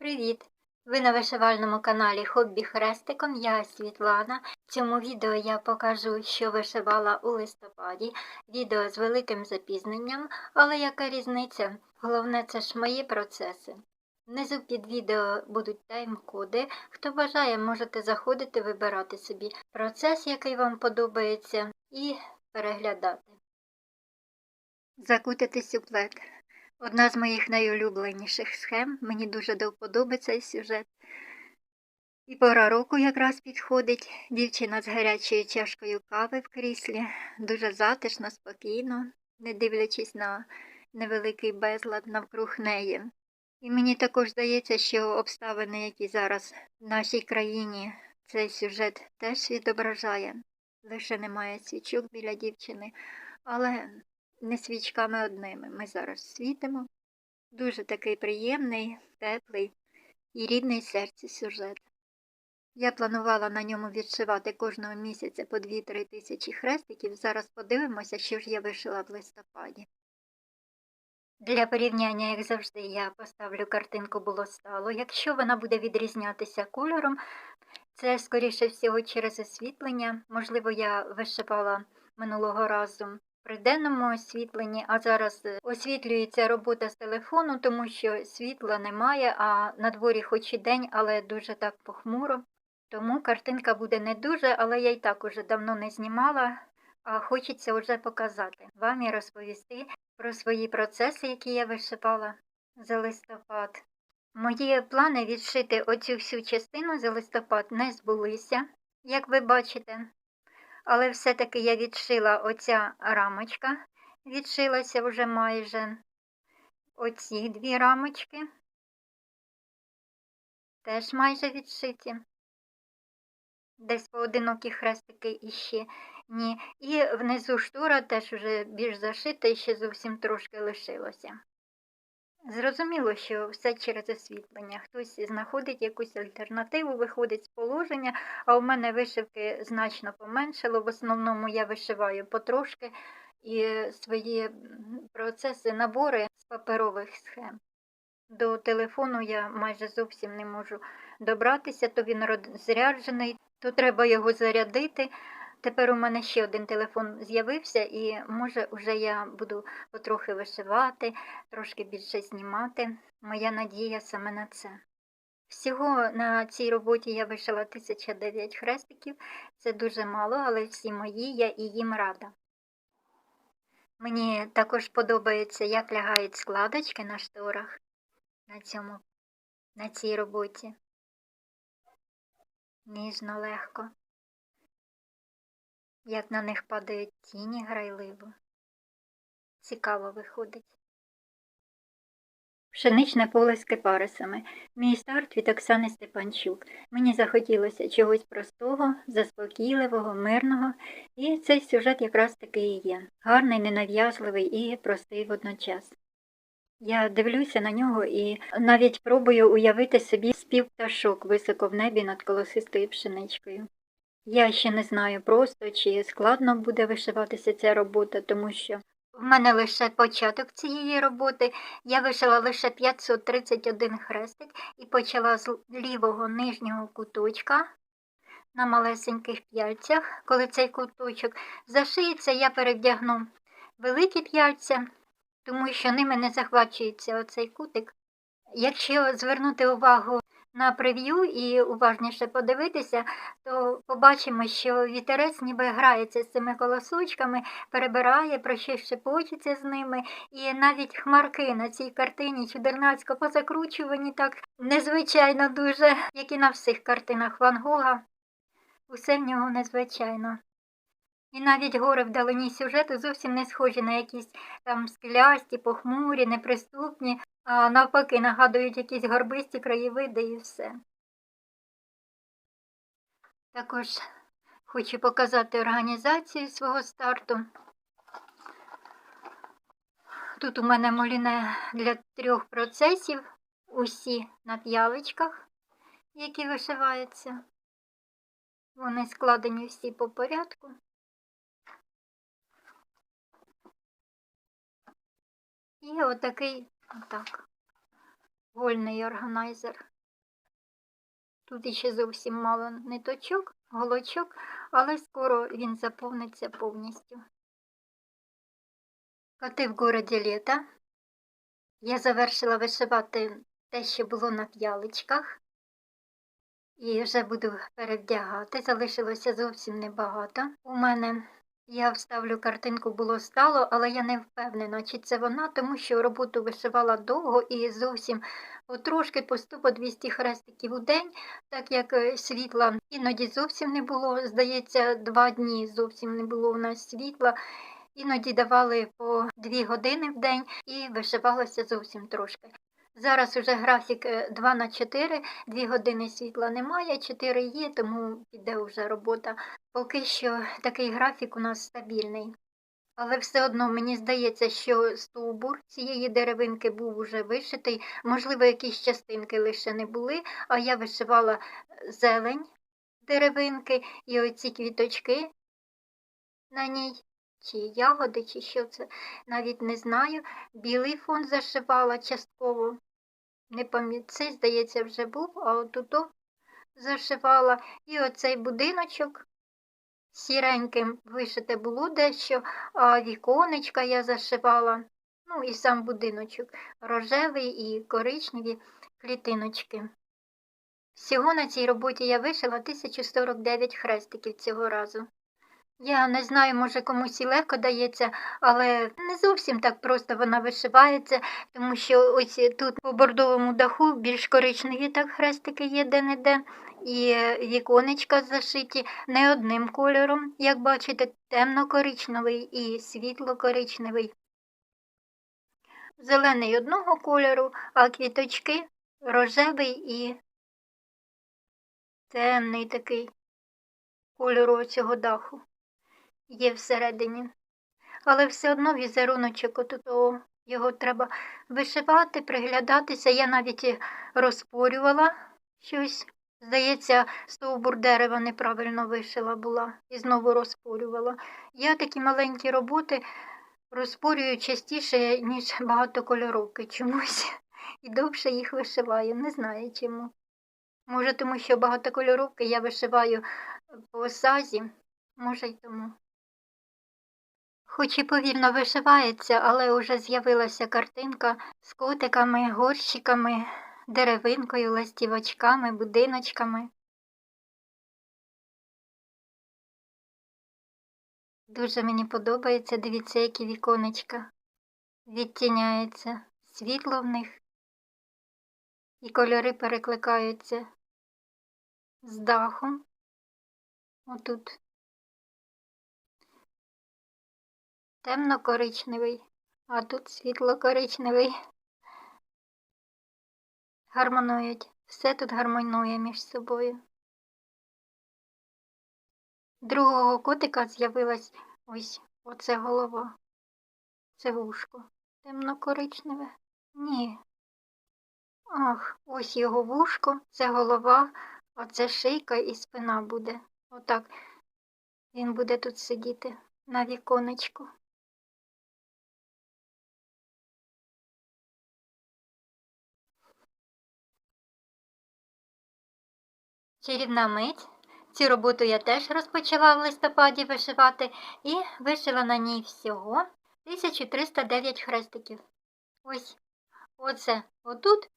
Привіт! Ви на вишивальному каналі Хобі Хрестиком. Я Світлана. В цьому відео я покажу, що вишивала у листопаді. Відео з великим запізненням, але яка різниця? Головне, це ж мої процеси. Внизу під відео будуть тайм-коди. Хто бажає, можете заходити, вибирати собі процес, який вам подобається, і переглядати. Закутити сюплет. Одна з моїх найулюбленіших схем. Мені дуже до цей сюжет. І пора року якраз підходить. Дівчина з гарячою чашкою кави в кріслі, дуже затишно, спокійно, не дивлячись на невеликий безлад навкруг неї. І мені також здається, що обставини, які зараз в нашій країні цей сюжет теж відображає. Лише немає свічок біля дівчини, але не свічками одними. Ми зараз світимо. Дуже такий приємний, теплий і рідний серці сюжет. Я планувала на ньому відшивати кожного місяця по 2-3 тисячі хрестиків. Зараз подивимося, що ж я вишила в листопаді. Для порівняння, як завжди, я поставлю картинку було стало. Якщо вона буде відрізнятися кольором, це, скоріше всього, через освітлення. Можливо, я вишивала минулого разу при денному освітленні, а зараз е, освітлюється робота з телефону, тому що світла немає, а на дворі хоч і день, але дуже так похмуро. Тому картинка буде не дуже, але я й так уже давно не знімала, а хочеться вже показати вам і розповісти про свої процеси, які я вишивала за листопад. Мої плани відшити оцю всю частину за листопад не збулися, як ви бачите. Але все-таки я відшила оця рамочка, відшилася вже майже оці дві рамочки, теж майже відшиті. Десь поодинокі хрестики іще ні. І внизу штора теж вже більш зашита і ще зовсім трошки лишилося. Зрозуміло, що все через освітлення. Хтось знаходить якусь альтернативу, виходить з положення, а у мене вишивки значно поменшало. В основному я вишиваю потрошки і свої процеси, набори з паперових схем. До телефону я майже зовсім не можу добратися, то він розряджений, то треба його зарядити. Тепер у мене ще один телефон з'явився, і може вже я буду потрохи вишивати, трошки більше знімати. Моя надія саме на це. Всього на цій роботі я вишила 1009 хрестиків, це дуже мало, але всі мої, я і їм рада. Мені також подобається, як лягають складочки на шторах на, цьому, на цій роботі. Ніжно легко як на них падають тіні грайливо. Цікаво виходить. Пшеничне поле з кипарисами. Мій старт від Оксани Степанчук. Мені захотілося чогось простого, заспокійливого, мирного, і цей сюжет якраз таки і є. Гарний, ненав'язливий і простий водночас. Я дивлюся на нього і навіть пробую уявити собі спів пташок високо в небі над колосистою пшеничкою. Я ще не знаю просто, чи складно буде вишиватися ця робота, тому що в мене лише початок цієї роботи. Я вишила лише 531 хрестик і почала з лівого нижнього куточка на малесеньких п'яльцях. Коли цей куточок зашиється, я перевдягну великі п'яльця, тому що ними не захвачується оцей кутик. Якщо звернути увагу на прев'ю і уважніше подивитися, то побачимо, що вітерець ніби грається з цими колосочками, перебирає, про щось шепочеться з ними, і навіть хмарки на цій картині чудернацько позакручувані так незвичайно дуже, як і на всіх картинах Ван Гога. Усе в нього незвичайно. І навіть гори вдалині сюжету зовсім не схожі на якісь там скелясті, похмурі, неприступні, а навпаки нагадують якісь горбисті краєвиди і все. Також хочу показати організацію свого старту. Тут у мене моліне для трьох процесів, усі на п'яличках, які вишиваються. Вони складені всі по порядку. І отакий, отак. вольний органайзер. Тут іще зовсім мало ниточок, голочок, але скоро він заповниться повністю. Коти в городі літа. Я завершила вишивати те, що було на п'яличках. І вже буду перевдягати. Залишилося зовсім небагато. У мене я вставлю картинку було стало, але я не впевнена, чи це вона, тому що роботу вишивала довго і зовсім потрошки по 100 по 200 хрестиків у день, так як е, світла іноді зовсім не було. Здається, два дні зовсім не було у нас світла. Іноді давали по 2 години в день і вишивалося зовсім трошки. Зараз уже графік е, 2 на 4, 2 години світла немає, 4 є, тому піде вже робота. Поки що такий графік у нас стабільний. Але все одно мені здається, що стовбур цієї деревинки був уже вишитий. Можливо, якісь частинки лише не були, а я вишивала зелень деревинки і оці квіточки на ній, чи ягоди, чи що це, навіть не знаю. Білий фон зашивала частково. Не пам'ятаю, цей, здається, вже був, а отут зашивала. І оцей будиночок сіреньким вишите було дещо, а віконечка я зашивала. Ну і сам будиночок рожевий і коричневі клітиночки. Всього на цій роботі я вишила 1049 хрестиків цього разу. Я не знаю, може комусь і легко дається, але не зовсім так просто вона вишивається, тому що ось тут по бордовому даху більш коричневі так хрестики є де-не-де, і віконечка зашиті не одним кольором, як бачите, темно-коричневий і світло-коричневий. Зелений одного кольору, а квіточки рожевий і темний такий кольору цього даху є всередині. Але все одно візеруночок отут його треба вишивати, приглядатися. Я навіть розпорювала щось. Здається, стовбур дерева неправильно вишила була і знову розпорювала. Я такі маленькі роботи розпорюю частіше, ніж багатокольоровки чомусь. І довше їх вишиваю. Не знаю чому. Може, тому що багатокольоровки я вишиваю по сазі, може й тому. Хоч і повільно вишивається, але уже з'явилася картинка з котиками, горщиками, деревинкою, ластівочками, будиночками. Дуже мені подобається, дивіться, які віконечка. Відтіняється світло в них, і кольори перекликаються з дахом. Отут темно-коричневий, а тут світло-коричневий. Гармонують. Все тут гармонує між собою. Другого котика з'явилась ось оце голова. Це вушко. Темно-коричневе? Ні. Ах, ось його вушко, це голова, а це шийка і спина буде. Отак він буде тут сидіти на віконечку. Чарівна мить. Цю роботу я теж розпочала в листопаді вишивати і вишила на ній всього 1309 хрестиків. Ось оце отут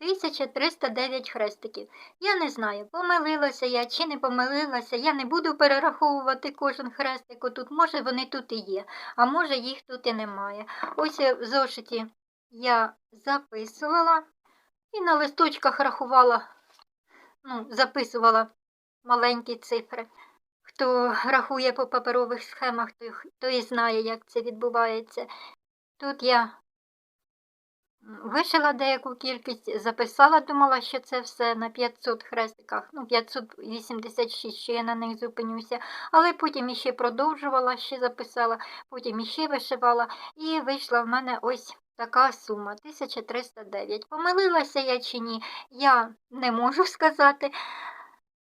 1309 хрестиків. Я не знаю, помилилася я чи не помилилася, я не буду перераховувати кожен хрестик отут. Може, вони тут і є, а може їх тут і немає. Ось в зошиті я записувала і на листочках рахувала ну, записувала маленькі цифри. Хто рахує по паперових схемах, той, той і знає, як це відбувається. Тут я вишила деяку кількість, записала, думала, що це все на 500 хрестиках, ну, 586, що я на них зупинюся, але потім іще продовжувала, ще записала, потім іще вишивала, і вийшла в мене ось така сума 1309. Помилилася я чи ні, я не можу сказати.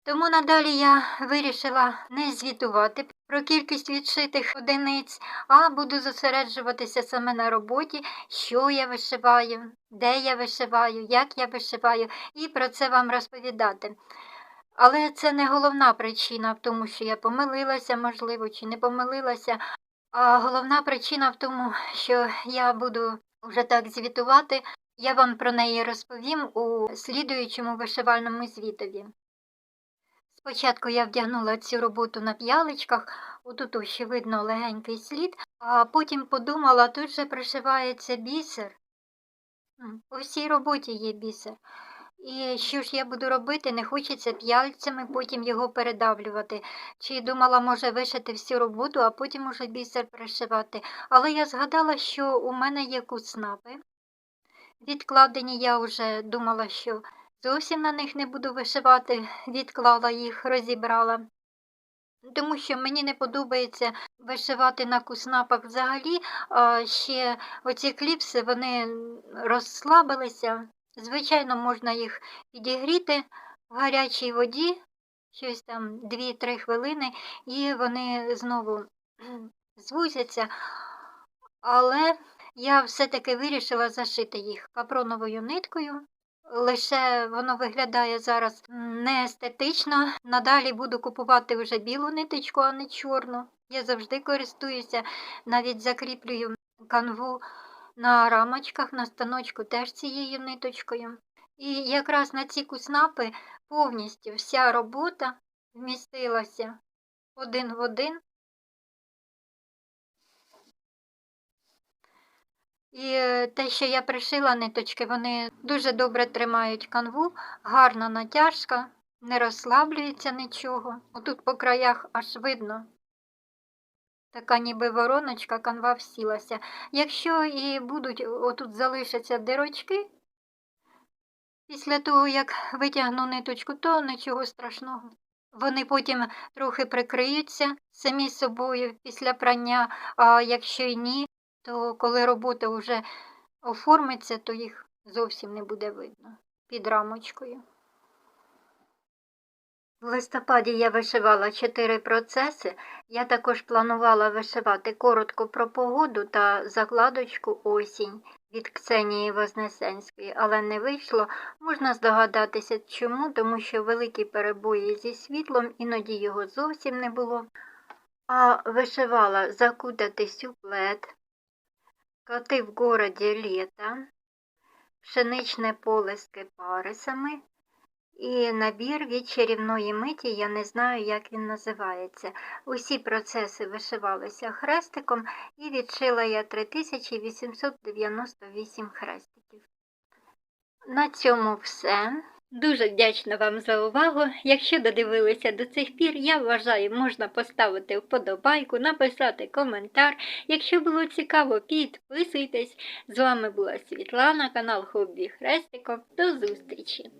Тому надалі я вирішила не звітувати про кількість відшитих одиниць, а буду зосереджуватися саме на роботі, що я вишиваю, де я вишиваю, як я вишиваю, і про це вам розповідати. Але це не головна причина в тому, що я помилилася, можливо, чи не помилилася. А головна причина в тому, що я буду вже так звітувати, я вам про неї розповім у слідуючому вишивальному звітові. Спочатку я вдягнула цю роботу на п'яличках, отут ще видно легенький слід, а потім подумала, тут же пришивається бісер. У всій роботі є бісер. І що ж я буду робити, не хочеться п'яльцями потім його передавлювати. Чи думала, може вишити всю роботу, а потім уже бісер пришивати. Але я згадала, що у мене є куцнапи. Відкладені я вже думала, що зовсім на них не буду вишивати, відклала їх, розібрала. Тому що мені не подобається вишивати на куснапах взагалі, а ще оці кліпси вони розслабилися. Звичайно, можна їх підігріти в гарячій воді, щось там 2-3 хвилини, і вони знову звузяться. Але я все-таки вирішила зашити їх капроновою ниткою. Лише воно виглядає зараз не естетично. Надалі буду купувати вже білу ниточку, а не чорну. Я завжди користуюся, навіть закріплюю канву на рамочках, на станочку теж цією ниточкою. І якраз на ці куснапи повністю вся робота вмістилася один в один. І е, те, що я пришила ниточки, вони дуже добре тримають канву, гарна натяжка, не розслаблюється нічого. Отут по краях аж видно. Така ніби вороночка, канва всілася. Якщо і будуть отут залишаться дирочки, після того, як витягну ниточку, то нічого страшного. Вони потім трохи прикриються самі собою після прання, а якщо й ні, то коли робота вже оформиться, то їх зовсім не буде видно під рамочкою. В листопаді я вишивала чотири процеси. Я також планувала вишивати коротко про погоду та закладочку осінь від Ксенії Вознесенської, але не вийшло. Можна здогадатися чому, тому що великі перебої зі світлом, іноді його зовсім не було. А вишивала закутати сюплет, коти в городі літа, пшеничне поле з кипарисами і набір від чарівної миті, я не знаю, як він називається. Усі процеси вишивалися хрестиком і відшила я 3898 хрестиків. На цьому все. Дуже вдячна вам за увагу. Якщо додивилися до цих пір, я вважаю, можна поставити вподобайку, написати коментар. Якщо було цікаво, підписуйтесь. З вами була Світлана, канал Хобі Хрестиком. До зустрічі!